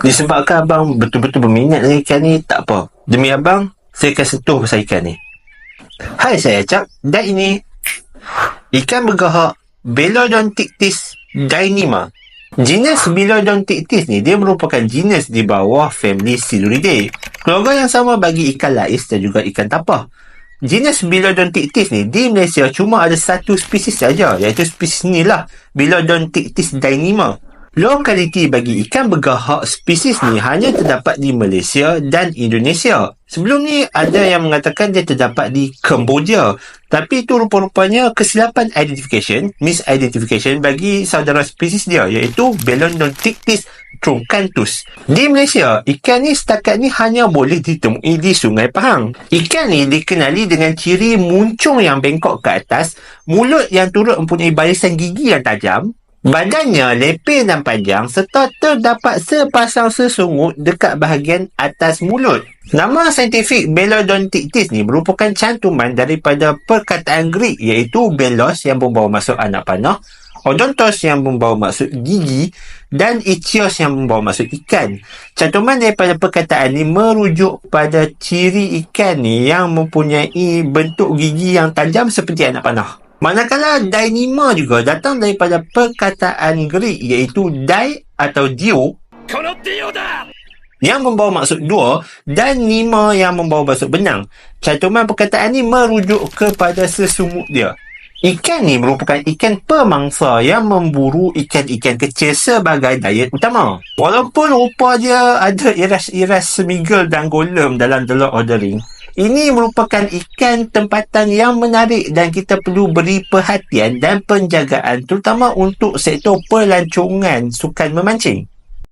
Disebabkan abang betul-betul berminat dengan ikan ni, tak apa. Demi abang, saya akan sentuh pasal ikan ni. Hai, saya Acap. Dan ini, ikan bergahak Belodontictis dynima. Genus Belodontictis ni, dia merupakan genus di bawah family Siluridae. Keluarga yang sama bagi ikan lais dan juga ikan tapah. Genus Belodontictis ni di Malaysia cuma ada satu spesies saja iaitu spesies ni lah Belodontictis dynima. Lokaliti bagi ikan bergahak spesies ni hanya terdapat di Malaysia dan Indonesia. Sebelum ni ada yang mengatakan dia terdapat di Cambodia. Tapi itu rupa-rupanya kesilapan identification, misidentification bagi saudara spesies dia iaitu Belodontictis truncanthus. Di Malaysia, ikan ni setakat ni hanya boleh ditemui di Sungai Pahang. Ikan ni dikenali dengan ciri muncung yang bengkok ke atas, mulut yang turut mempunyai barisan gigi yang tajam, Badannya lepil dan panjang serta terdapat sepasang sesungut dekat bahagian atas mulut. Nama saintifik Belodontictis ni merupakan cantuman daripada perkataan Greek iaitu Belos yang membawa maksud anak panah, Odontos yang membawa maksud gigi dan Ichios yang membawa maksud ikan. Cantuman daripada perkataan ni merujuk pada ciri ikan ni yang mempunyai bentuk gigi yang tajam seperti anak panah. Manakala Dainima juga datang daripada perkataan Greek iaitu Dai atau Dio yang membawa maksud dua dan Nima yang membawa maksud benang. Cantuman perkataan ini merujuk kepada sesumut dia. Ikan ni merupakan ikan pemangsa yang memburu ikan-ikan kecil sebagai diet utama. Walaupun rupa dia ada iras-iras semigel dan golem dalam The Lord of the Ring, ini merupakan ikan tempatan yang menarik dan kita perlu beri perhatian dan penjagaan terutama untuk sektor pelancongan sukan memancing.